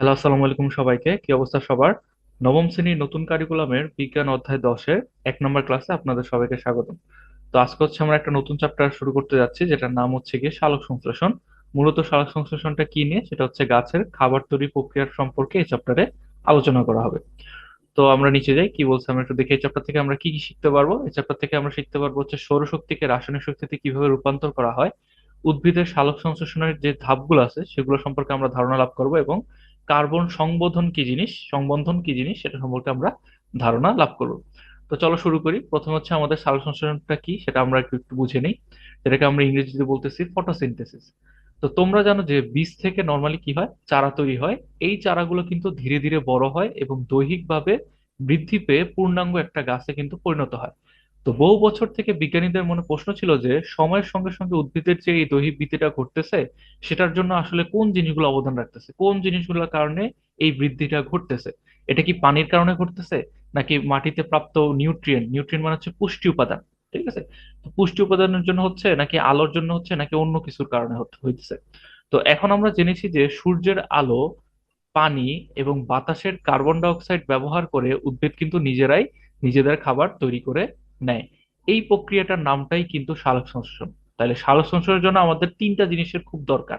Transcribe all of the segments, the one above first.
Hello, আসসালামু আলাইকুম সবাইকে। কি অবস্থা সবার? নবম শ্রেণির নতুন কারিকুলামের বিজ্ঞান অধ্যায় দশের এক নম্বর ক্লাসে আপনাদের সবাইকে স্বাগতম। তো আজকে হচ্ছে আমরা একটা নতুন চ্যাপ্টার শুরু করতে যাচ্ছি, যেটার নাম হচ্ছে গিয়ে সালোক সংশ্লেষণ। মূলত সালোক সংশ্লেষণটা কি নিয়ে? সেটা হচ্ছে গাছের খাবার তৈরি প্রক্রিয়ার সম্পর্কে এই চ্যাপ্টারে আলোচনা করা হবে। তো আমরা নিচে যাই, কি বলছে আমরা একটু দেখি এই চ্যাপ্টার থেকে আমরা কি কি শিখতে পারব? এই চ্যাপ্টার থেকে আমরা শিখতে পারব হচ্ছে সৌরশক্তিকে রাসায়নিক শক্তিতে কীভাবে রূপান্তর করা হয়, উদ্ভিদের সালোক সংশ্লেষণের যে ধাপগুলো আছে, সেগুলো সম্পর্কে আমরা ধারণা লাভ করব এবং কার্বন সংবোধন কি জিনিস? সংবন্ধন কি জিনিস? সেটা সম্পর্কে আমরা ধারণা লাভ করব। তো চলো শুরু করি। প্রথম হচ্ছে আমাদের সালোক সংশ্লেষণটা কি? সেটা আমরা একটু একটু বুঝে নিই। যেটাকে আমরা ইংরেজিতে বলতেছি ফটোসিনথেসিস তো তোমরা জানো যে বীজ থেকে নর্মালি কি হয়? চারা তৈরি হয়। এই চারাগুলো কিন্তু ধীরে ধীরে বড় হয় এবং দৈহিকভাবে বৃদ্ধি পেয়ে পূর্ণাঙ্গ একটা গাছে কিন্তু পরিণত হয়। তো বহু বছর থেকে বিজ্ঞানীদের মনে প্রশ্ন ছিল যে, সময়ের সঙ্গে সঙ্গে উদ্ভিদের যে এই দৈহিক বৃদ্ধিটা ঘটতেছে, সেটার জন্য আসলে কোন জিনিসগুলো অবদান রাখতেছে? কোন জিনিসগুলোর কারণে এই বৃদ্ধিটা ঘটতেছে? এটা কি পানির কারণে ঘটতেছে? নাকি মাটিতে প্রাপ্ত নিউট্রিয়েন্ট? নিউট্রিয়েন্ট মানে হচ্ছে পুষ্টি উপাদান, ঠিক আছে? পুষ্টি উপাদানের জন্য হচ্ছে, নাকি আলোর জন্য হচ্ছে, নাকি অন্য কিছুর কারণে হইতেছে? তো এখন আমরা জেনেছি যে, সূর্যের আলো, পানি এবং বাতাসের কার্বন ডাই অক্সাইড ব্যবহার করে উদ্ভিদ কিন্তু নিজেরাই নিজেদের খাবার তৈরি করে নেয়। এই প্রক্রিয়াটার নামটাই কিন্তু সালোক সংশ্লেষণ। তাহলে সালোক সংশ্লেষণের জন্য আমাদের তিনটা জিনিসের খুব দরকার।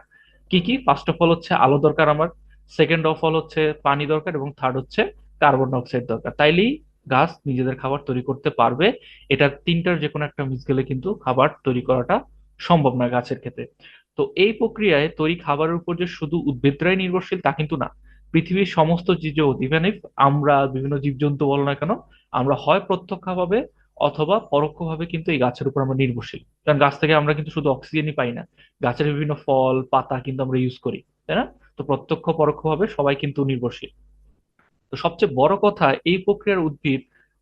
কি কি? ফার্স্ট অফ অল হচ্ছে আলো দরকার আমার। সেকেন্ড অফ অল হচ্ছে পানি দরকার এবং থার্ড হচ্ছে কার্বন ডাই অক্সাইড দরকার। তাইলেই গাছ নিজেদের খাবার তৈরি করতে পারবে। এটা তিনটার যে কোনো একটা মিস গেলে কিন্তু খাবার তৈরি করাটা সম্ভব নয় গাছের ক্ষেত্রে। তো এই প্রক্রিয়ায় তৈরি খাবারের উপর যে শুধু উদ্ভিদরাই নির্ভরশীল তা কিন্তু না। পৃথিবীর সমস্ত জীবজগৎ ইভেন ইফ আমরা বিভিন্ন জীবজন্তু বলো না কেন, আমরা হয় প্রত্যক্ষভাবে অথবা পরোক্ষভাবে কিন্তু এই গাছের উপর আমরা নির্ভরশীল। কারণ গাছ থেকে আমরা কিন্তু শুধু অক্সিজেনই পাই না, গাছের বিভিন্ন ফল, পাতা কিন্তু আমরা ইউজ করি, তাই না? তো প্রত্যক্ষ পরোক্ষভাবে সবাই কিন্তু নির্ভরশীল। তো সবচেয়ে বড় কথা, এই প্রক্রিয়ার উদ্ভিদ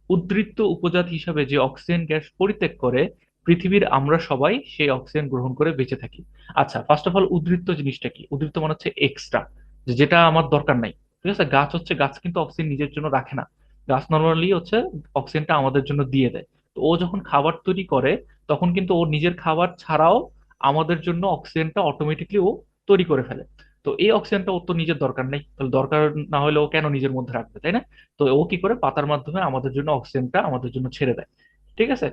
উদ্বৃত্ত উপজাত হিসাবে যে অক্সিজেন গ্যাস পরিত্যাগ করে, পৃথিবীর আমরা সবাই সেই অক্সিজেন গ্রহণ করে বেঁচে থাকি। আচ্ছা ফার্স্ট অফ অল উদ্বৃত্ত জিনিসটা কি? উদ্বৃত্ত মানে হচ্ছে এক্সট্রা যেটা আমার দরকার নাই। ঠিক আছে? গাছ হচ্ছে গাছ কিন্তু অক্সিজেন নিজের জন্য রাখে না। গাছ নর্মালি হচ্ছে অক্সিজেনটা আমাদের জন্য দিয়ে দেয়। তো ও যখন খাবার তৈরি করে, তখন কিন্তু ও নিজের খাবার ছাড়াও আমাদের জন্য অক্সিজেনটা অটোমেটিকলি ও তৈরি করে ফেলে। তো এই অক্সিজেনটা ওর তো নিজের দরকার নেই। তাহলে দরকার না হলে ও কেন নিজের মধ্যে রাখবে, তাই না? তো ও কি করে? পাতার মাধ্যমে আমাদের জন্য অক্সিজেনটা আমাদের জন্য ছেড়ে দেয়। ঠিক আছে?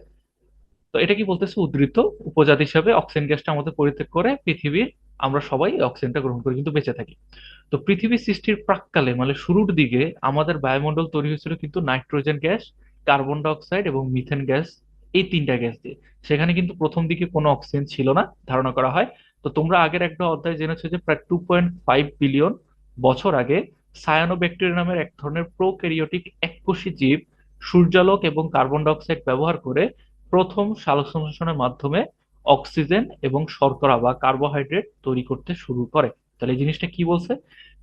তো এটা কি বলতেছে? উদ্বৃত্ত উপজাতি হিসাবে অক্সিজেন গ্যাসটা আমাদের পরিত্যাগ করে পৃথিবীর আমরা সবাই অক্সিজেনটা গ্রহণ করে, কিন্তু বেঁচে থাকি। তো পৃথিবী সৃষ্টির প্রাক্কালে মানে শুরুর দিকে, আমাদের বায়ুমণ্ডল তৈরি হয়েছিল কিন্তু nitrogen gas, carbon dioxide এবং মিথেন গ্যাস, এই তিনটা গ্যাস দিয়ে। সেখানে কিন্তু প্রথম দিকে কোনো অক্সিজেন ছিল না, ধারণা করা হয়। তো তোমরা আগের একটা অধ্যায় জেনেছো যে প্রায় টু পয়েন্ট ফাইভ বিলিয়ন বছর আগে সায়ানো সায়ানোব্যাকটেরিয়া নামের এক ধরনের প্রোক্যারিওটিক এককোষী জীব সূর্যালোক এবং কার্বন ডাই অক্সাইড ব্যবহার করে প্রথম সালোকসংশ্লেষণের মাধ্যমে অক্সিজেন এবং শর্করা বা কার্বোহাইড্রেট তৈরি করতে শুরু করে। তাহলে এই জিনিসটা কি বলছে?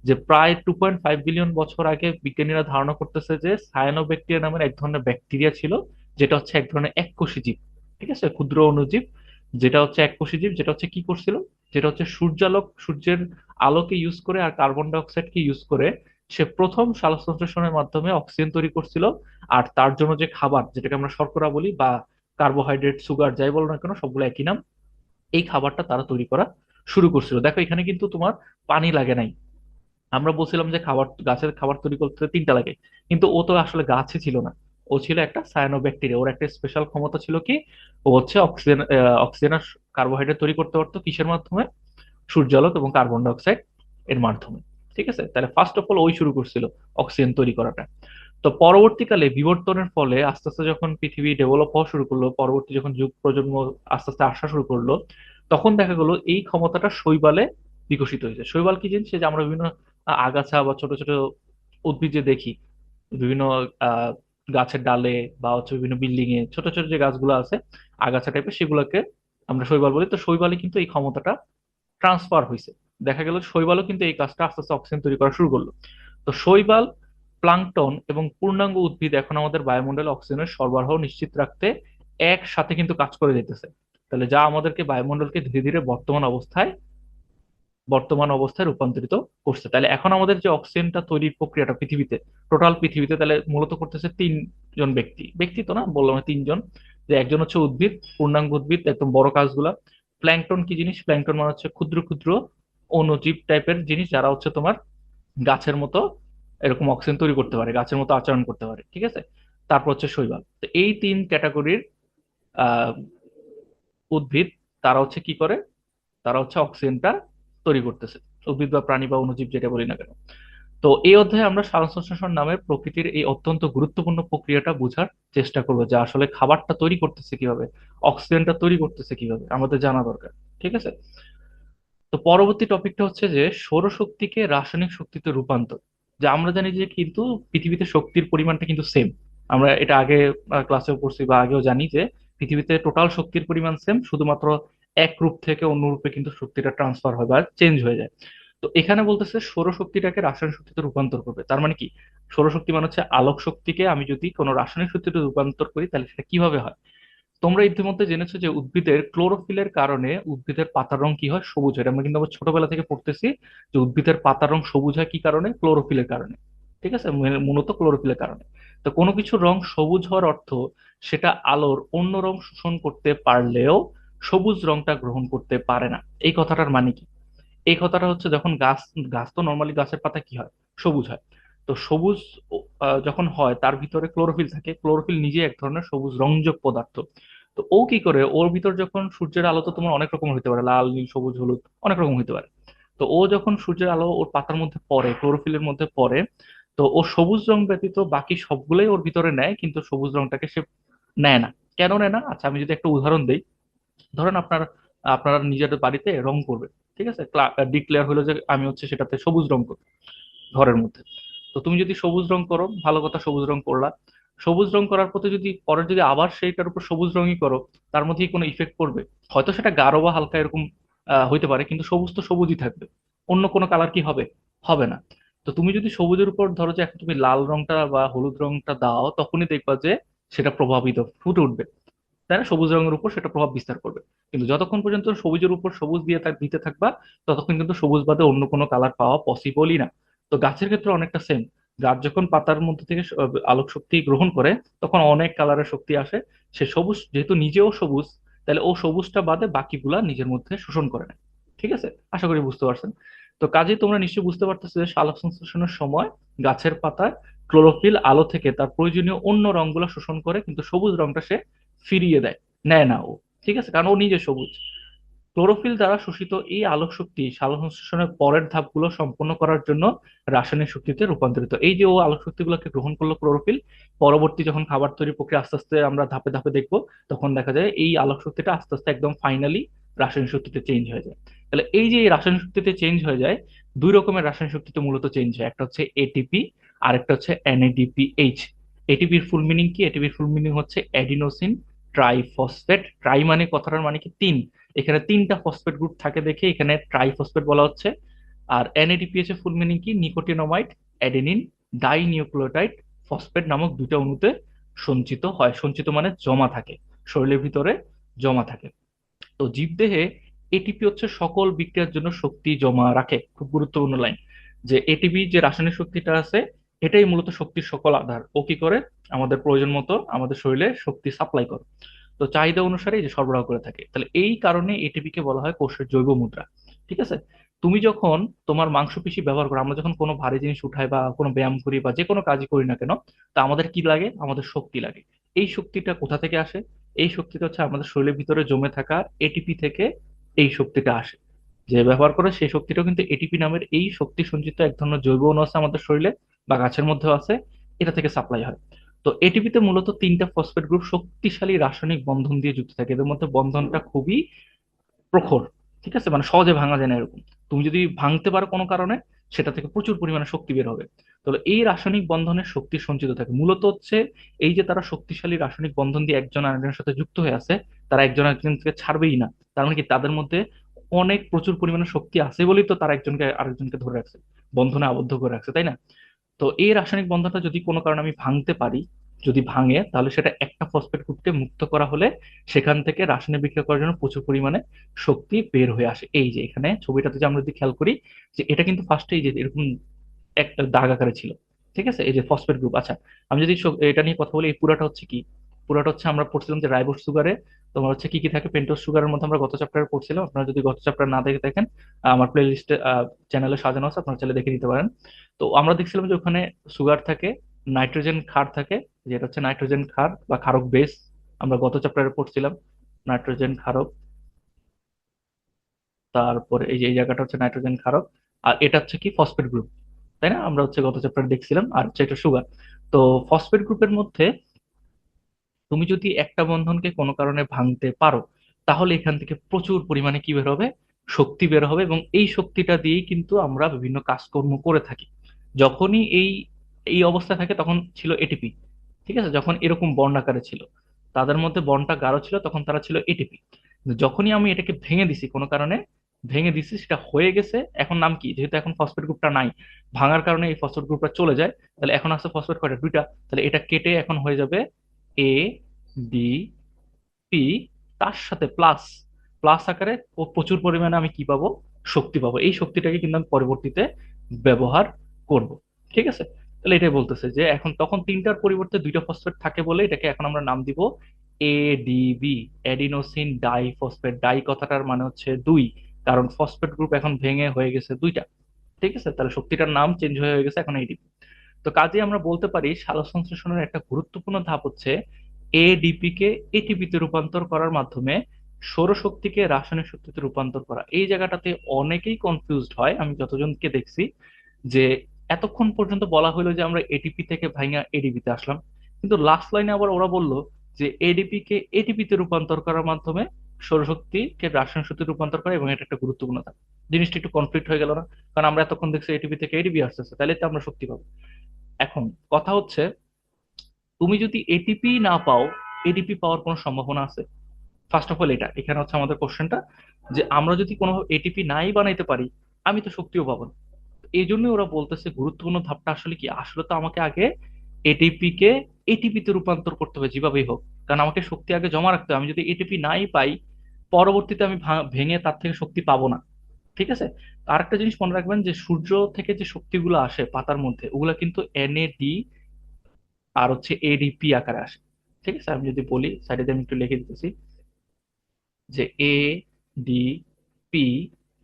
যে প্রায় টু পয়েন্ট ফাইভ বিলিয়ন বছর আগে বিজ্ঞানীরা ধারণা করতেছে যে সায়ানোব্যাকটেরিয়া নামের এক ধরনের ব্যাকটেরিয়া ছিল, যেটা হচ্ছে এক ধরনের এককোষী জীব। ঠিক আছে? ক্ষুদ্র অণুজীব। যেটা হচ্ছে এককোষী জীব, যেটা হচ্ছে কি করছিল? যেটা হচ্ছে সূর্যালোক, সূর্যের আলোকে ইউজ করে আর কার্বন ডাই অক্সাইডকে ইউজ করে সে প্রথম সালোকসংশ্লেষণের মাধ্যমে অক্সিজেন তৈরি করছিল। আর তার জন্য যে খাবার, যেটাকে আমরা শর্করা বলি বা কার্বোহাইড্রেট সুগার যাই বলো না কেন, সবগুলো একই নাম। এই খাবারটা তারা তৈরি করা শুরু করছিল। দেখো, এখানে কিন্তু তোমার পানি লাগে নাই। আমরা বলছিলাম যে খাবার, গাছের খাবার তৈরি করতে তিনটা লাগে। কিন্তু ও তো আসলে গাছে ছিল না। ও ছিল একটা সায়ানোব্যাকটেরিয়া ওর একটা স্পেশাল ক্ষমতা ছিল কি? ও হচ্ছে অক্সিজেন অক্সিজেন আর কার্বোহাইড্রেট তৈরি করতে পারতো কিসের মাধ্যমে? সূর্যালোক এবং কার্বন ডাই অক্সাইড এর মাধ্যমে। ঠিক আছে? তাহলে ফার্স্ট অফ অল ওই শুরু করছিল অক্সিজেন তৈরি করাটা। তো পরবর্তীকালে বিবর্তনের ফলে আস্তে আস্তে যখন পৃথিবী ডেভেলপ হওয়া শুরু করল, পরবর্তী যখন যুগ প্রজন্ম আস্তে আস্তে আসা শুরু করল, তখন দেখা গেলো এই ক্ষমতাটা শৈবালে বিকশিত হয়েছে। শৈবাল কি জিনিস? যে আমরা বিভিন্ন আগাছা বা ছোট ছোট উদ্ভিদ যে দেখি, বিভিন্ন গাছের ডালে বা হচ্ছে বিভিন্ন বিল্ডিং এ ছোট ছোট যে গাছগুলো আছে, আগাছা টাইপের সেগুলোকে আমরা শৈবাল বলি। তো শৈবালে কিন্তু এই ক্ষমতাটা ট্রান্সফার হয়েছে। দেখা গেল শৈবালও কিন্তু এই কাজটা আস্তে আস্তে অক্সিজেন তৈরি করা শুরু করল। তো শৈবাল প্লাঙ্কটন এবং পূর্ণাঙ্গ উদ্ভিদ এখন আমাদের বায়ুমণ্ডলে অক্সিজেনের সরবরাহ নিশ্চিত রাখতে একসাথে কিন্তু কাজ করে যেতেছে। তাহলে যা আমাদেরকে বায়ুমণ্ডলকে ধীরে ধীরে বর্তমান অবস্থায় বর্তমান অবস্থায় রূপান্তরিত করছে। তাহলে এখন আমাদের যে অক্সিজেনটা তৈরির প্রক্রিয়াটা পৃথিবীতে টোটাল পৃথিবীতে তাহলে মূলত করতেছে তিনজন ব্যক্তি। ব্যক্তি তো না, বললাম তিনজন। যে একজন হচ্ছে উদ্ভিদ, পূর্ণাঙ্গ উদ্ভিদ, একদম বড় কাজগুলা। প্ল্যাঙ্কটন কি জিনিস? প্ল্যাঙ্কটন মানে হচ্ছে ক্ষুদ্র ক্ষুদ্র অণুজীব টাইপের জিনিস, যারা হচ্ছে তোমার গাছের মতো এরকম অক্সিজেন তৈরি করতে পারে, গাছের মতো আচরণ করতে পারে, ঠিক আছে? তারপর হচ্ছে শৈবাল। তো এই তিন ক্যাটাগরির উদ্ভিদ, তারা হচ্ছে কি করে? তারা হচ্ছে অক্সিজেনটা তৈরি করতেছে। উদ্ভিদ বা প্রাণী বা অণুজীব যেটা বলি না কেন। তো এই অধ্যায়ে আমরা সালোকসংশ্লেষণ নামের প্রকৃতির এই অত্যন্ত গুরুত্বপূর্ণ প্রক্রিয়াটা বোঝার চেষ্টা করব যে আসলে খাবারটা তৈরি করতেছে কীভাবে অক্সিজেনটা তৈরি করতেছে কীভাবে, আমাদের জানা দরকার, ঠিক আছে? তো পরবর্তী টপিকটা হচ্ছে যে সৌরশক্তিকে রাসায়নিক শক্তিতে রূপান্তর। যে আমরা জানি যে কিন্তু পৃথিবীতে শক্তির পরিমাণটা কিন্তু সেম আমরা এটা আগে ক্লাসেও পড়ছি বা আগেও জানি যে পৃথিবীতে টোটাল শক্তির পরিমাণ সেম শুধুমাত্র এক রূপ থেকে অন্য রূপে কিন্তু শক্তিটা ট্রান্সফার হয় বা চেঞ্জ হয়ে যায়। তো এখানে বলতেছে সৌরশক্তিটাকে রাসায়নিক শক্তিতে রূপান্তর করবে। তার মানে কি? সৌরশক্তি মানে হচ্ছে আলোক শক্তিকে আমি যদি কোনো রাসায়নিক শক্তিতে রূপান্তর করি, তাহলে সেটা কীভাবে হয়? তোমরা ইতিমধ্যে জেনেছো যে উদ্ভিদের ক্লোরোফিলের কারণে উদ্ভিদের পাতার রং কি হয়? সবুজ হয়। আমরা কিন্তু আমরা ছোটবেলা থেকে পড়তেছি যে উদ্ভিদের পাতার রং সবুজ হয় কি কারণে? ক্লোরোফিলের কারণে। ঠিক আছে? মূলত ক্লোরোফিলের কারণে। তো কোনো কিছুর রং সবুজ হওয়ার অর্থ সেটা আলোর অন্য রং শোষণ করতে পারলেও সবুজ রংটা গ্রহণ করতে পারে না। এই কথাটার মানে কি? এই কথাটা হচ্ছে যখন গাছ গাছ তো নর্মালি গাছের পাতা কি হয়? সবুজ হয়। তো সবুজ যখন হয় তার ভিতরে ক্লোরোফিল থাকে। ক্লোরোফিল নিজে এক ধরনের সবুজ রংযোগ পদার্থ। তো ও কি করে? ওর ভিতর যখন সূর্যের আলো তো তোমার অনেক রকম হতে পারে। লাল, নীল, সবুজ, হলুদ, অনেক রকম হতে পারে। তো ও যখন সূর্যের আলো ওর পাতার মধ্যে পড়ে ক্লোরোফিলের মধ্যে পড়ে, তো ও সবুজ রং ব্যতীত বাকি সবগুলোই ওর ভিতরে নেয়, কিন্তু সবুজ রংটাকে সে নেয় না। কেন নেয় না? আচ্ছা আমি যদি একটা উদাহরণ দিই। ধরেন আপনার, আপনারা নিজেদের বাড়িতে রং করবে ঠিক আছে? ডিক্লেয়ার হলো যে আমি হচ্ছে সেটাতে সবুজ রং করব, ঘরের মধ্যে। তো তুমি যদি সবুজ রং করো, ভালো কথা সবুজ রং করলা। সবুজ রং করার পথে যদি, পরে যদি আবার সেইটার উপর সবুজ রঙই করো, তার মধ্যে কোনো ইফেক্ট পড়বে। হয়তো সেটা গাঢ় বা হালকা এরকম হইতে পারে, কিন্তু সবুজ তো সবুজই থাকবে। অন্য কোনো কালার কি হবে? হবে না। তো তুমি যদি সবুজের উপর ধরো যে এখন তুমি লাল রংটা বা হলুদ রংটা দাও, তখনই দেখবা যে সেটা প্রভাবিত, ফুটে উঠবে। তাই না সবুজ রঙের উপর সেটা প্রভাব বিস্তার করবে। কিন্তু যতক্ষণ পর্যন্ত সবুজের উপর সবুজ দিয়ে থাক দিতে থাকবা, ততক্ষণ কিন্তু সবুজ বাদে অন্য কোনো কালার পাওয়া পসিবলই না। তো গাছের ক্ষেত্রে অনেকটা সেম গাছ যখন পাতার মধ্যে থেকে আলোক শক্তি গ্রহণ করে, তখন অনেক কালারের শক্তি আসে। সে সবুজ, যেহেতু নিজেও সবুজ, তাহলে ও সবুজটা বাদে বাকিগুলা নিজের মধ্যে শোষণ করে নেয়। ঠিক আছে? আশা করি বুঝতে পারছেন। তো কাজেই তোমরা নিশ্চয়ই বুঝতে পারতেছো যে আলোক সংশ্লেষণের সময় গাছের পাতায় ক্লোরোফিল আলো থেকে তার প্রয়োজনীয় অন্য রংগুলো শোষণ করে, কিন্তু সবুজ রংটা সে ফিরিয়ে দেয়, নেয় না ও। ঠিক আছে? কারণ ও নিজে সবুজ। ক্লোরোফিল দ্বারা শোষিত এই আলোক শক্তি সালোকসংশ্লেষণের পরের ধাপগুলো সম্পন্ন করার জন্য রাসায়নিক শক্তিতে রূপান্তরিত। এই যে ও আলোক শক্তিগুলোকে গ্রহণ করল ক্লোরোফিল, পরবর্তী যখন খাবার তৈরি প্রক্রিয়া আস্তে আস্তে আমরা ধাপে ধাপে দেখব, তখন দেখা যায় এই আলোক শক্তিটা আস্তে আস্তে একদম ফাইনালি রাসায়নিক শক্তিতে চেঞ্জ হয়ে যায়। তাহলে এই যে রাসায়নিক শক্তিতে চেঞ্জ হয়ে যায়, দুই রকমের রাসায়নিক শক্তিতে মূলত চেঞ্জ হয়। একটা হচ্ছে এটিপি আর একটা হচ্ছে এনএডিপিএইচ এটিপির ফুল মিনিং কি? এটিপির ফুল মিনিং হচ্ছে অ্যাডিনোসিন ট্রাইফসফেট ট্রাই মানে কথাটার মানে কি? তিন। এখানে তিনটা ফসফেট গ্রুপ থাকে দেখে, এখানে ট্রাইফসফেট বলা হচ্ছে। আর এনএডিপিএইচ এর ফুল মিনিং কি? নিকোটিনোমাইড অ্যাডেনিন ডাইনিউক্লিওটাইড ফসফেট নামক দুইটা অণুতে সঞ্চিত হয়। সঞ্চিত মানে জমা থাকে, শরীরের ভিতরে জমা থাকে। তো জীবদেহে এটিপি হচ্ছে সকল বিক্রিয়ার জন্য শক্তি জমা রাখে। খুব গুরুত্বপূর্ণ লাইন যে এটিপি যে রাসায়নিক শক্তিটা আছে, এটাই মূলত শক্তির সকল আধার। ও কি করে? আমাদের প্রয়োজন মতো আমাদের শরীরে শক্তি সাপ্লাই করে। তো চাহিদা অনুসারে এই যে সরবরাহ করে থাকে। তাহলে এই কারণে এটিপি কে বলা হয় কোষের জৈব মুদ্রা। ঠিক আছে? তুমি যখন তোমার মাংসপেশি ব্যবহার করো, আমরা যখন কোনো ভারী জিনিস উঠাই বা কোনো ব্যায়াম করি বা যে কোনো কাজই করি না কেন, তা আমাদের কি লাগে? আমাদের শক্তি লাগে। এই শক্তিটা কোথা থেকে আসে? এই শক্তিটা হচ্ছে আমাদের শরীরের ভিতরে জমে থাকা এটিপি থেকে এই শক্তিটা আসে। যে ব্যবহার করে সেই শক্তিটাও কিন্তু এটিপি নামের এই শক্তি সঞ্চিত এক ধরনের জৈব অণু আছে আমাদের শরীরে বা গাছের মধ্যেও আছে। এটা থেকে সাপ্লাই হয়। তো এটিপিতে মূলত তিনটা ফসফেট গ্রুপ শক্তিশালী রাসায়নিক বন্ধন দিয়ে যুক্ত থাকে। এদের মধ্যে বন্ধনটা খুবই প্রখর, ঠিক আছে? মানে সহজে ভাঙা যায় না এরকম। তুমি যদি ভাঙতে পারো কোনো কারণে, সেটা থেকে প্রচুর পরিমাণে শক্তি বের হবে। তাহলে এই রাসায়নিক বন্ধনের শক্তি সঞ্চিত থাকে। মূলত হচ্ছে এই যে তারা শক্তিশালী রাসায়নিক বন্ধন দিয়ে একজন আরেকজনের সাথে যুক্ত হয়ে আছে, তারা একজন আরেকজনকে ছাড়বেই না। তার মানে কি? তাদের মধ্যে অনেক প্রচুর পরিমাণে শক্তি আছে বলেই তো তারা একজনকে আরেকজনকে ধরে রাখছে, বন্ধনে আবদ্ধ করে রাখছে, তাই না? তো এই রাসায়নিক বন্ধনটা যদি কোনো কারণে আমি ভাঙতে পারি, যদি ভাঙে, তাহলে সেটা একটা ফসফেট গ্রুপকে মুক্ত করা হলে সেখান থেকে রাসায়নিক বিক্রিয়া করার জন্য প্রচুর পরিমাণে শক্তি বের হয়ে আসে। এই যে এখানে ছবিটাতে যে আমরা যদি খেয়াল করি যে এটা কিন্তু ফার্স্টে এই যে এরকম একটা দাগ আকারে ছিল, ঠিক আছে? এই যে ফসফেট গ্রুপ আচ্ছা আমি যদি এটা নিয়ে কথা বলি, এই পুরাটা হচ্ছে কি? পুরাটা হচ্ছে আমরা পড়ছিলাম যে রাইবোস সুগারে তোমার হচ্ছে কি কি থাকে? পেন্টোজ সুগারের মধ্যে আমরা গত চ্যাপ্টারে পড়ছিলাম। আপনারা যদি গত চ্যাপ্টার না দেখে দেখেন আমার প্লে লিস্টে চ্যানেলে সাজানো আছে, আপনারা চাইলে দেখে নিতে পারেন। তো আমরা দেখছিলাম যে ওখানে সুগার থাকে নাইট্রোজেন ক্ষার থাকে, যেটা হচ্ছে নাইট্রোজেন ক্ষার বা ক্ষারক বেস আমরা গত চ্যাপ্টারে পড়ছিলাম নাইট্রোজেন ক্ষারক। তারপরে এই যে, এই জায়গাটা হচ্ছে নাইট্রোজেন ক্ষারক। আর এটা হচ্ছে কি? ফসফেট গ্রুপ তাই না? আমরা হচ্ছে গত চ্যাপ্টারে দেখছিলাম। আর হচ্ছে এটা সুগার তো ফসফেট গ্রুপের মধ্যে তুমি যদি একটা বন্ধনকে কোনো কারণে ভাঙতে পারো, তাহলে এখান থেকে প্রচুর পরিমাণে কি বের হবে? শক্তি বের হবে এবং এই শক্তিটা দিয়েই কিন্তু আমরা বিভিন্ন কাজকর্ম করে থাকি। যখনই এই এই অবস্থা থাকে তখন ছিল এটিপি ঠিক আছে? যখন এরকম বন্ড আকারে ছিল। তাদের মধ্যে বন্ডটা গাঢ় ছিল, তখন তারা ছিল এটিপি যখনই আমি এটাকে ভেঙে দিছি কোনো কারণে, ভেঙে দিছি, সেটা হয়ে গেছে। এখন নাম কি? যেহেতু এখন ফসফেট গ্রুপটা নাই, ভাঙার কারণে এই ফসফেট গ্রুপটা চলে যায়, তাহলে এখন আছে ফসফেট কয়টা? দুইটা। তাহলে এটা কেটে এখন হয়ে যাবে এ ডি পি তার সাথে প্লাস প্লাস আকারে প্রচুর পরিমাণে আমি কি পাবো? শক্তি পাবো। এই শক্তিটাকে কিন্তু আমি পরবর্তীতে ব্যবহার করব। ঠিক আছে? তাহলে এটাই বলতেছে যে এখন তখন তিনটার পরিবর্তে দুইটা ফসফেট থাকে বলে এটাকে এখন আমরা নাম দিব এডিবি অ্যাডিনোসিন ডাইফসফেট ডাই কথাটার মানে হচ্ছে দুই, কারণ ফসফেট গ্রুপ এখন ভেঙে হয়ে গেছে দুইটা। ঠিক আছে? তাহলে শক্তিটার নাম চেঞ্জ হয়ে গেছে, এখন এডিপি তো কাজে আমরা বলতে পারি সালোকসংশ্লেষণের একটা গুরুত্বপূর্ণ ধাপ হচ্ছে এডিপি কে এটিপি তে রূপান্তর করার মাধ্যমে সৌরশক্তিকে রাসায়নিক শক্তিতে রূপান্তর করা। এই জায়গাটাতে অনেকেই কনফিউজড হয়, আমি যতজনকে দেখছি, যে এতক্ষণ পর্যন্ত বলা হলো যে আমরা এটিপি থেকে ভাঙা এডিপি তে আসলাম। কিন্তু লাস্ট লাইনে আবার ওরা বলল যে এডিপি কে এটিপি তে রূপান্তর করার মাধ্যমে সৌরশক্তিকে রাসায়নিক শক্তিতে রূপান্তর করা এবং এটা একটা গুরুত্বপূর্ণ জিনিসটা একটু কনফ্লিক্ট হয়ে গেল না, কারণ আমরা এতক্ষণ দেখছি এটিপি থেকে এডিপি আসতেছে, তাহলে তো আমরা শক্তি পাবো। এখন কথা হচ্ছে, তুমি যদি এটিপি না পাও এডিপি পাওয়ার কোনো সম্ভাবনা আছে? ফার্স্ট অফ অল এটা, এখানে হচ্ছে আমাদের কোশ্চেনটা যে আমরা যদি কোনো এটিপি নাই বানাইতে পারি, আমি তো শক্তিও পাবো না। এই জন্য ওরা বলতেছে গুরুত্বপূর্ণ ধাপটা আসলে কি? আসলে তো আমাকে আগে এটিপি কে এটিপি তে রূপান্তর করতে হবে, যেভাবেই হোক। কারণ আমাকে শক্তি আগে জমা রাখতে হবে। আমি যদি এটিপি নাই পাই, পরবর্তীতে আমি ভেঙে তার থেকে শক্তি পাবো না। ঠিক আছে? আর একটা জিনিস মনে রাখবেন যে, সূর্য থেকে যে শক্তিগুলো আসে পাতার মধ্যে, ওগুলা কিন্তু এনএডি আর হচ্ছে এডিপি আকারে আসে। ঠিক আছে? আমি যদি বলি সাইডে আমি একটু লিখে দিতেছি যে এ ডি পি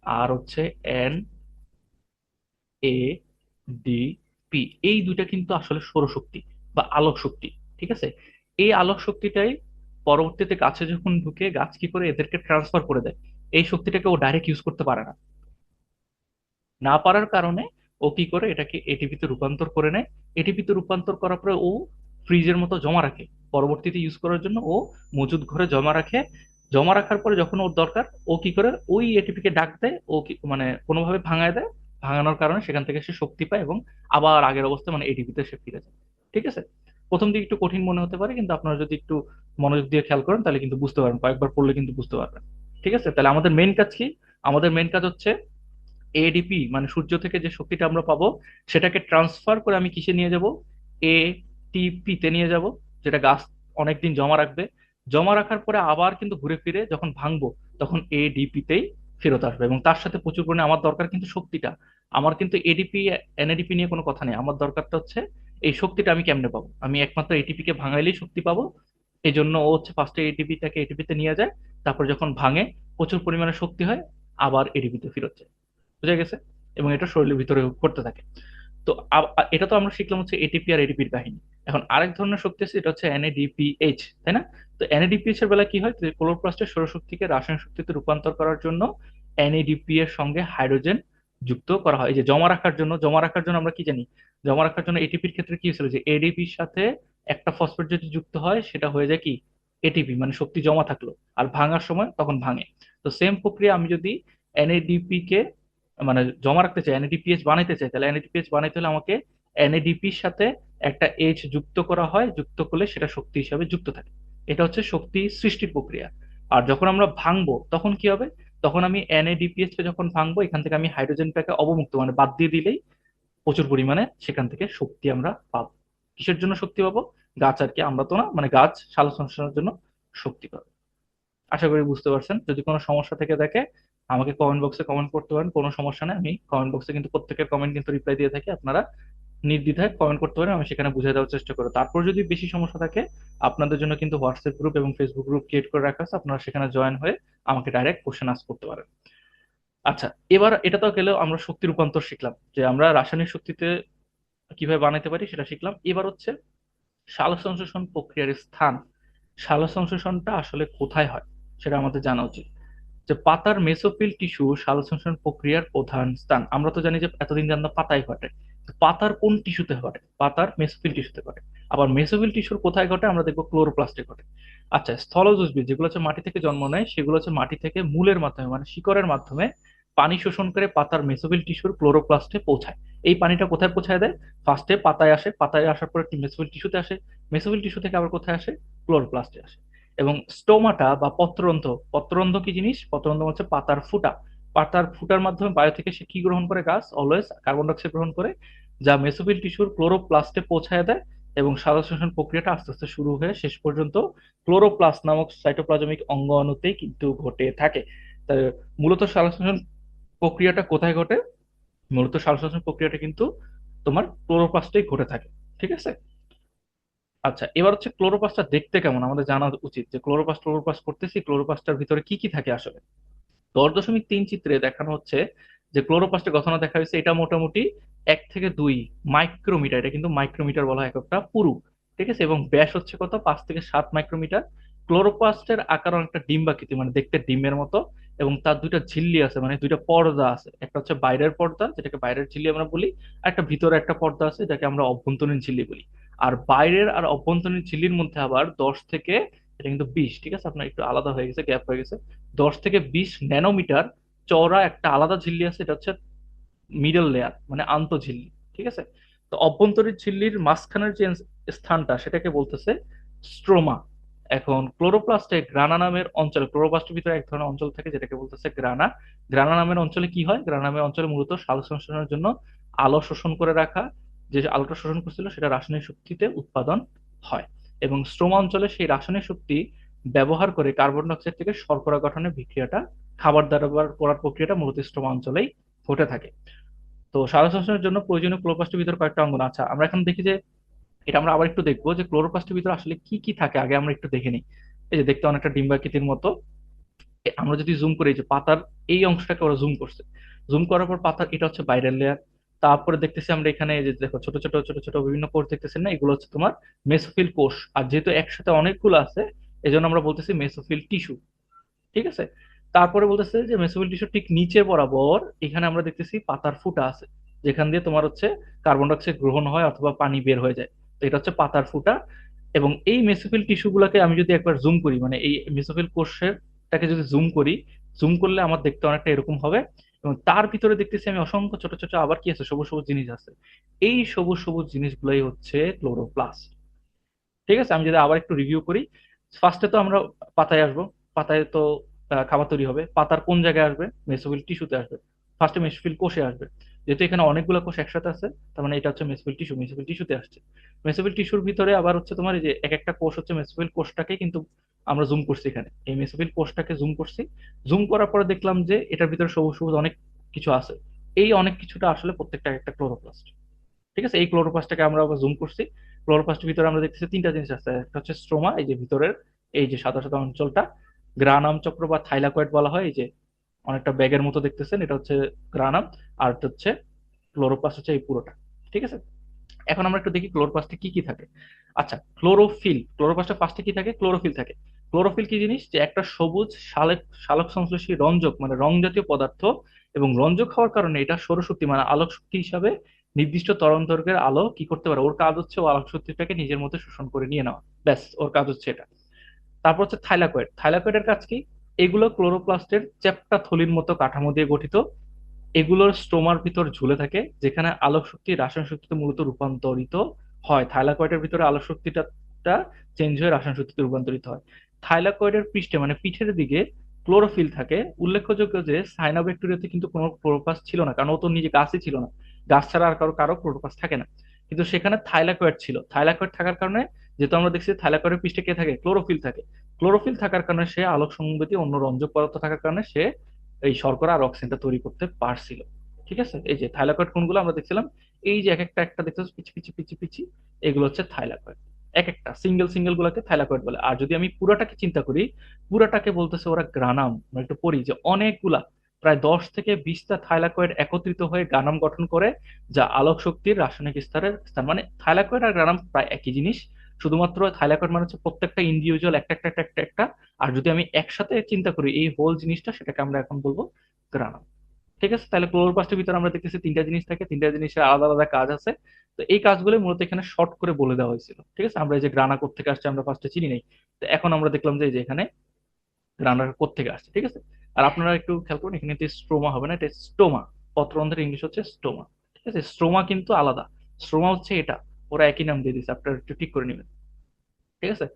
আর হচ্ছে এন এ ডি পি এই দুইটা কিন্তু আসলে সৌরশক্তি বা আলোক শক্তি ঠিক আছে? এই আলোক শক্তিটাই পরবর্তীতে গাছে যখন ঢুকে গাছ কি করে? এদেরকে ট্রান্সফার করে দেয়। এই শক্তিটাকে ও ডাইরেক্ট ইউজ করতে পারে না। না পারার কারণে ও কি করে এটাকে এটিপিতে রূপান্তর করে নেয়। এটিপিতে রূপান্তর করার পরে ও ফ্রিজের মতো জমা রাখে। পরবর্তীতে ইউজ করার জন্য ও মজুদ ঘরে জমা রাখে। জমা রাখার পরে যখন ওর দরকার, ও কি করে ওই এটিপিকে ডাক দেয়। ও মানে কোনোভাবে ভাঙায় দেয়। ভাঙানোর কারণে সেখান থেকে সে শক্তি পায় এবং আবার আগের অবস্থায় মানে এটিপিতে সে ফিরে যায়। ঠিক আছে? প্রথম দিকে একটু কঠিন মনে হতে পারে, কিন্তু আপনারা যদি একটু মনোযোগ দিয়ে খেয়াল করেন, তাহলে কিন্তু বুঝতে পারবেন। কয়েকবার পড়লে কিন্তু বুঝতে পারবেন। ঠিক আছে? তাহলে আমাদের মেইন কাজ কি? আমাদের মেইন কাজ হচ্ছে এডিপি মানে সূর্য থেকে যে শক্তিটা আমরা পাবো, সেটাকে ট্রান্সফার করে আমি কিসে নিয়ে যাব? এটিপি তে নিয়ে যাব, যেটা গাছ অনেকদিন জমা রাখবে। জমা রাখার পরে আবার কিন্তু ঘুরে ফিরে যখন ভাঙবো, তখন এডিপি তেই ফেরত আসবে। এবং তার সাথে প্রচুর পরিমাণে আমার দরকার কিন্তু শক্তিটা। আমার কিন্তু এডিপি এনএডিপি নিয়ে কোনো কথা নেই। আমার দরকারটা হচ্ছে এই শক্তিটা আমি কেমনে পাবো? আমি একমাত্র এটিপি কে ভাঙাইলেই শক্তি পাবো। এই জন্য ও হচ্ছে ফার্স্টে এটিপিটাকে এটিপিতে নিয়ে যায়, তারপর যখন ভাঙে, প্রচুর পরিমাণে শক্তি হয়, আবার এটিপিতে ফেরত যায়। বুঝা গেছে? এবং এটা শরীরের ভিতরে করতে থাকে। তো এটা তো আমরা শিখলাম হচ্ছে এটিপি আর এডিপির কাহিনী। এখন আরেক ধরনের শক্তি আছে এটা হচ্ছে এনএডিপিএইচ তাই না? তো এনএডিপিএইচ এর বেলা কি হয়? ক্লোরোপ্লাস্টের সৌরশক্তিকে রাসায়নিক শক্তিতে রূপান্তর করার জন্য এনএডিপি এর সঙ্গে হাইড্রোজেন যুক্ত করা হয়। যে জমা রাখার জন্য, জমা রাখার জন্য আমরা কি জানি? জমা রাখার জন্য এটিপির ক্ষেত্রে কি হয়েছিল যে এডিপির সাথে একটা ফসফেট যদি যুক্ত হয়, সেটা হয়ে যায় কি? এটিপি মানে শক্তি জমা থাকল। আর ভাঙার সময় তখন ভাঙে। তো সেম প্রক্রিয়া আমি যদি এনএডিপি কে মানে জমা রাখতে চাই এনএডিপিএইচ বানাইতে চাই, তাহলে এনএডিপিএইচ বানাইতে হলে আমাকে এনএডিপির সাথে একটা এইচ যুক্ত করা হয়, যুক্ত করলে সেটা শক্তি হিসাবে যুক্ত থাকে। এটা হচ্ছে শক্তি সৃষ্টির প্রক্রিয়া। আর যখন আমরা ভাঙবো, তখন কি হবে? তখন আমি এনএডিপিএইচ কে যখন ভাঙবো, এখান থেকে আমি হাইড্রোজেনটাকে অবমুক্ত মানে বাদ দিয়ে দিলেই প্রচুর পরিমাণে সেখান থেকে শক্তি আমরা পাবো। কিসের জন্য শক্তি পাবো? গাছ আর কি, আমরা তো না মানে গাছ সালোকসংশ্লেষণের জন্য শক্তি পাবে। আশা করি বুঝতে পারছেন। যদি কোনো সমস্যা থেকে দেখে, আমাকে কমেন্ট বক্সে কমেন্ট করতে পারেন। কোনো সমস্যা নেই, আমি কমেন্ট বক্সে কিন্তু প্রত্যেকের কমেন্ট কিন্তু রিপ্লাই দিয়ে থাকি। আপনারা নির্দ্বিধায় কমেন্ট করতে পারেন, আমি সেখানে বুঝিয়ে দেওয়ার চেষ্টা করি তারপর যদি বেশি সমস্যা থাকে, আপনাদের জন্য কিন্তু হোয়াটসঅ্যাপ গ্রুপ এবং ফেসবুক গ্রুপ ক্রিয়েট করে রাখা আছে। আপনারা সেখানে জয়েন হয়ে আমাকে ডাইরেক্ট কোশ্চেন আস্ক করতে পারেন। আচ্ছা এবার এটা তো গেলেও আমরা শক্তি রূপান্তর শিখলাম, যে আমরা রাসায়নিক শক্তিতে কীভাবে বানাইতে পারি সেটা শিখলাম। এবার হচ্ছে সালোক সংশ্লেষণ প্রক্রিয়ার স্থান। সালোক সংশ্লেষণটা আসলে কোথায় হয় সেটা আমাদের জানা উচিত। যে পাতার মেসোফিল টিস্যু সালোকসংশ্লেষণ প্রক্রিয়ার প্রধান স্থান। আমরা তো জানি যে এতদিন জানতাম পাতায় ঘটে। পাতার কোন টিস্যুতে ঘটে? পাতার মেসোফিল টিস্যুতে ঘটে। আবার মেসোফিল টিস্যুর কোথায় ঘটে? আমরা দেখব ক্লোরোপ্লাস্টে ঘটে। আচ্ছা স্থলজ উদ্ভিদ যেগুলো হচ্ছে মাটি থেকে জন্ম নেয়, সেগুলো হচ্ছে মাটি থেকে মূলের মাধ্যমে মানে শিকড়ের মাধ্যমে পানি শোষণ করে পাতার মেসোফিল টিস্যুর ক্লোরোপ্লাস্টে পৌঁছায়। এই পানিটা কোথায় পৌঁছায় দেয়? ফার্স্টে পাতায় আসে। পাতায় আসার পর মেসোফিল টিস্যুতে আসে। মেসোফিল টিস্যু থেকে আবার কোথায় আসে? ক্লোরোপ্লাস্টে আসে। এবং স্টোমাটা বা পত্ররন্ধ্র পত্ররন্ধ্র কি জিনিস? পত্ররন্ধ্র হচ্ছে পাতার ফুটা। পাতার ফুটার মাধ্যমে বায়ু থেকে সে কি গ্রহণ করে? গাছ অলওয়েজ কার্বন ডাইঅক্সাইড গ্রহণ করে, যা মেসোফিল টিস্যুর ক্লোরোপ্লাস্টে পৌঁছায় দেয় এবং সালোকসংশ্লেষণ প্রক্রিয়াটা আস্তে আস্তে শুরু হয়ে শেষ পর্যন্ত ক্লোরোপ্লাস্ট নামক সাইটোপ্লাজমিক অঙ্গ অণুতেই কিন্তু ঘটে থাকে। তাই মূলত সালোকসংশ্লেষণ প্রক্রিয়াটা কোথায় ঘটে? মূলত সালোকসংশ্লেষণ প্রক্রিয়াটা কিন্তু তোমার ক্লোরোপ্লাস্টেই ঘটে থাকে, ঠিক আছে? আচ্ছা এবার হচ্ছে ক্লোরোপ্লাস্টটা দেখতে কেমন? আমাদের জানা উচিত যে ক্লোরোপ্লাস্ট ক্লোরোপ্লাস্ট করতেছি ক্লোরোপ্লাস্টটার ভিতরে কি কি থাকে আসলে? দশ দশমিক তিন চিত্রে দেখানো হচ্ছে যে ক্লোরোপ্লাস্টের গঠন দেখা হয়েছে, এটা মোটামুটি এক থেকে দুই মাইক্রোমিটার, এটা কিন্তু মাইক্রোমিটার বলা হয় একটা পুরু, ঠিক আছে? এবং ব্যাস হচ্ছে কত? পাঁচ থেকে সাত মাইক্রোমিটার। ক্লোরোপ্লাস্টের আকার অনেকটা ডিম্বাকৃতি মানে দেখতে ডিমের মতো, এবং তার দুইটা ঝিল্লি আছে মানে দুইটা পর্দা আছে। একটা হচ্ছে বাইরের পর্দা, যেটাকে বাইরের ঝিল্লি আমরা বলি, আর একটা ভিতরে একটা পর্দা আছে যাকে আমরা অভ্যন্তরীণ ঝিল্লি বলি। আর বাইরের আর অভ্যন্তরীণ ঝিল্লির মধ্যে আবার দশ থেকে এটা কিন্তু বিশ, ঠিক আছে? আপনার একটু আলাদা হয়ে গেছে গ্যাপ হয়ে গেছে। দশ থেকে বিশ ন্যানোমিটার চওড়া একটা আলাদা ঝিল্লি আছে, এটা হচ্ছে মিডল লেয়ার মানে আন্তঃঝিল্লি ঠিক আছে? তো অভ্যন্তরীণ ঝিল্লির মাঝখানের যে স্থানটা, সেটাকে বলতেছে স্ট্রোমা এখন ক্লোরোপ্লাস্টে গ্রানা নামের অঞ্চলে ক্লোরোপ্লাস্টের ভিতরে এক ধরনের অঞ্চল থাকে, যেটাকে বলতেছে গ্রানা গ্রানা নামের অঞ্চলে কি হয়? গ্রানা নামের অঞ্চলে মূলত সালোক সংশ্লেষণের জন্য আলো শোষণ করে রাখা, যে আলোটা শোষণ করছিল, সেটা রাসায়নিক শক্তিতে উৎপাদন হয়। এবং স্ট্রোমা অঞ্চলে সেই রাসায়নিক শক্তি ব্যবহার করে কার্বন ডাইঅক্সাইড থেকে শর্করা গঠনের বিক্রিয়াটা, খাবার দাবার করার প্রক্রিয়াটা মূলত স্ট্রোমা অঞ্চলেই ঘটে থাকে। তো সংশ্লেষণের জন্য প্রয়োজনীয় ক্লোরোপ্লাস্টের ভিতরে কয়েকটা অঙ্গন। আছে আমরা এখন দেখি যে এটা আমরা আবার একটু দেখব যে ক্লোরোপ্লাস্টের ভিতরে আসলে কি কি থাকে, আগে আমরা একটু দেখে নিই। এই যে দেখতে অনেকটা ডিম্বাকৃতির মতো। আমরা যদি জুম করি যে পাতার এই অংশটাকে ওরা জুম করছে। জুম করার পর পাতার, এটা হচ্ছে বাইরের লেয়ার তারপরে দেখতেছি আমরা এখানে যে দেখো, ছোট ছোট ছোট ছোট বিভিন্ন কোষ দেখতেছেন না? এগুলো হচ্ছে তোমার মেসোফিল কোষ। আর যেহেতু একসাথে অনেকগুলো আছে এই জন্য আমরা বলতেছি মেসোফিল টিস্যু ঠিক আছে? তারপরে বলতেছে যে মেসোফিল টিস্যু ঠিক নিচে বরাবর এখানে আমরা দেখতেছি পাতার ফুটা আছে, যেখান দিয়ে তোমার হচ্ছে কার্বন ডাইঅক্সাইড গ্রহণ হয় অথবা পানি বের হয়ে যায়। তো এটা হচ্ছে পাতার ফুটা। এবং এই মেসোফিল টিস্যু গুলাকে আমি যদি একবার জুম করি মানে এই মেসোফিল কোষেরটাকে যদি জুম করি জুম করলে আমার দেখতে অনেকটা এরকম হবে। এবং তার ভিতরে দেখতেছি আমি অসংখ্য ছোট ছোট আবার কি আছে? সবুজ সবুজ জিনিস আছে। এই সবুজ সবুজ জিনিসগুলোই হচ্ছে ক্লোরোপ্লাস্ট ঠিক আছে? আমি যদি আবার একটু রিভিউ করি ফার্স্টে তো আমরা পাতায় আসব। পাতায় তো খাবার তৈরি হবে। পাতার কোন জায়গায় আসবে? মেসোফিল টিস্যুতে আসবে। ফার্স্টে মেসোফিল কোষে আসবে। যেহেতু এখানে অনেকগুলো কোষ একসাথে আছে, তার মানে এটা হচ্ছে মেসোফিল টিস্যু, মেসোফিল টিস্যুতে আসছে। মেসোফিল টিস্যুর ভিতরে আবার হচ্ছে তোমার এই যে এক একটা কোষ হচ্ছে মেসোফিল কোষটাকে কিন্তু আমরা জুম করছি এখানে। এই মেসোফিল কোষটাকে জুম করছি। জুম করার পরে দেখলাম যে এটার ভিতরে সবুজ সবুজ অনেক কিছু আছে। এই অনেক কিছুটা আসলে প্রত্যেকটা একটা ক্লোরোপ্লাস্ট। ঠিক আছে? এই ক্লোরোপ্লাস্টটাকে আমরা আবার জুম করছি। ক্লোরোপ্লাস্টের ভিতরে আমরা দেখতেছি তিনটা জিনিস আছে। একটা হচ্ছে স্ট্রোমা, এই যে ভিতরের, এই যে সাদা সাদা অঞ্চলটা, গ্রানাম চক্র বা থাইলাকয়েড বলা হয়, এই যে অনেকটা ব্যাগের মতো দেখতেছেন, এটা হচ্ছে গ্রানাম, আর হচ্ছে ক্লোরোপ্লাস্ট হচ্ছে এই পুরোটা, ঠিক আছে? এখন আমরা একটু দেখি ক্লোরোপ্লাস্টে কি কি থাকে। আচ্ছা ক্লোরোফিল ক্লোরোপ্লাস্টের ফার্স্টে কি থাকে? ক্লোরোফিল থাকে। ক্লোরোফিল কি জিনিস? যে একটা সবুজ সালেক সালোক সংশ্লেষী রঞ্জক মানে রং জাতীয় পদার্থ, এবং রঞ্জক হওয়ার কারণে এটা সৌরশক্তি মানে আলোক শক্তি হিসাবে নির্দিষ্ট তরঙ্গদৈর্ঘ্যের আলো কি করতে পারে? ওর কাজ হচ্ছে ও আলোক শক্তিটাকে নিজের মধ্যে শোষণ করে নিয়ে নেওয়া। ব্যাস, ওর কাজ হচ্ছে এটা। তারপর হচ্ছে থাইলাকয়েড। থাইলাকয়েডের কাজ কি? এগুলো ক্লোরোপ্লাস্টের চ্যাপ্টা থলির মতো কাঠামো দিয়ে গঠিত। এগুলোর স্টোমার ভিতর ঝুলে থাকে, যেখানে আলোক শক্তি রাসায়নিক শক্তিতে মূলত রূপান্তরিত হয়। থাইলাকয়েডের ভিতরে আলোক শক্তিটা চেঞ্জ হয়ে রাসায়নিক শক্তিতে রূপান্তরিত হয়। থাইলাকয়েডের পৃষ্ঠে মানে পিঠের দিকে ক্লোরোফিল থাকে। উল্লেখযোগ্য যে সাইনোব্যাকটেরিয়াতে কিন্তু কোনো ক্লোরোপ্লাস্ট ছিল না, কারণ ও তো নিজে গাছই ছিল না। গাছ ছাড়া আর কারও কারও ক্লোরোপ্লাস্ট থাকে না। কিন্তু সেখানে থাইলাকয়েড ছিল। থাইলাকয়েড থাকার কারণে যেহেতু আমরা দেখছি থাইলাকয়েডের পৃষ্ঠে কে থাকে? ক্লোরোফিল থাকে। ক্লোরোফিল থাকার কারণে সে আলোক সংবেদী অন্য রঞ্জক পদার্থ থাকার কারণে সে এই শর্করা আর অক্সিজেনটা তৈরি করতে পারছিল। ঠিক আছে? এই যে থাইলাকয়েড কোনগুলো আমরা দেখছিলাম, এই যে এক একটা একটা দেখতে পিছি পিছি পিছি পিছি এগুলো হচ্ছে থাইলাকয়েড এক একটা সিঙ্গেল সিঙ্গেল গুলাকে থাইলাকয়েড বলে। আর যদি আমি পুরাটাকে চিন্তা করি, পুরাটাকে বলতেছে ওরা গ্রানাম। একটু পড়ি যে অনেকগুলা, প্রায় দশ থেকে বিশটা থাইলাকয়েড একত্রিত হয়ে গ্রানাম গঠন করে, যা আলোক শক্তির রাসায়নিক স্তরের স্থান। মানে থাইলাকয়েড আর গ্রানাম প্রায় একই জিনিস। শুধুমাত্র থাইলাকয়েড মানে হচ্ছে প্রত্যেকটা ইন্ডিভিজুয়াল একটা একটা একটা একটা একটা। আর যদি আমি একসাথে চিন্তা করি, এই হোল জিনিসটা, সেটাকে আমরা এখন বলব গ্রানাম ঠিক আছে? তাহলে ক্লোরোপ্লাস্টের ভিতরে আমরা দেখতেছি তিনটা জিনিস থাকে, তিনটা জিনিসের আলাদা আলাদা কাজ আছে। তো এই কাজগুলো মূলত এখানে শর্ট করে বলে দেওয়া হয়েছিল। ঠিক আছে? আমরা এই যে গ্রানা থেকে আসছে, আমরা ফার্স্টে চিনি নাই। তো এখন আমরা দেখলাম যে এই যে এখানে গ্রানার থেকে আসছে। ঠিক আছে? আর আপনারা একটু খেয়াল করুন, এখানে স্ট্রোমা হবে না, এটা স্টোমা পত্ররন্ধ্রের ইংলিশ হচ্ছে স্টোমা ঠিক আছে? স্ট্রোমা কিন্তু আলাদা। স্ট্রোমা হচ্ছে এটা। ওরা একই নাম দিয়ে দিচ্ছে আপনারা একটু ঠিক করে নেবেন। ঠিক আছে?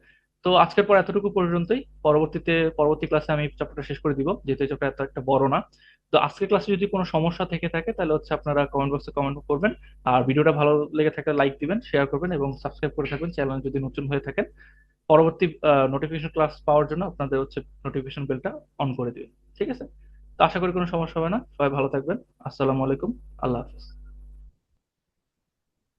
তো আজকের পর এতটুকু পর্যন্তই। পরবর্তীতে, পরবর্তী ক্লাসে আমি চ্যাপ্টারটা শেষ করে দিব। যেহেতু চ্যাপ্টার এত একটা বড় না। তো আজকের ক্লাসে যদি কোনো সমস্যা থেকে থাকে, তাহলে হচ্ছে আপনারা কমেন্ট বক্সে কমেন্ট করবেন। আর ভিডিওটা ভালো লেগে থাকলে লাইক দিবেন শেয়ার করবেন এবং সাবস্ক্রাইব করে থাকবেন। চ্যানেল যদি নতুন হয়ে থাকেন, পরবর্তী নোটিফিকেশন ক্লাস পাওয়ার জন্য আপনাদের হচ্ছে নোটিফিকেশন বেলটা অন করে দিবেন। ঠিক আছে? তো আশা করি কোনো সমস্যা হবে না। সবাই ভালো থাকবেন। আসসালামু আলাইকুম। আল্লাহ হাফিজ।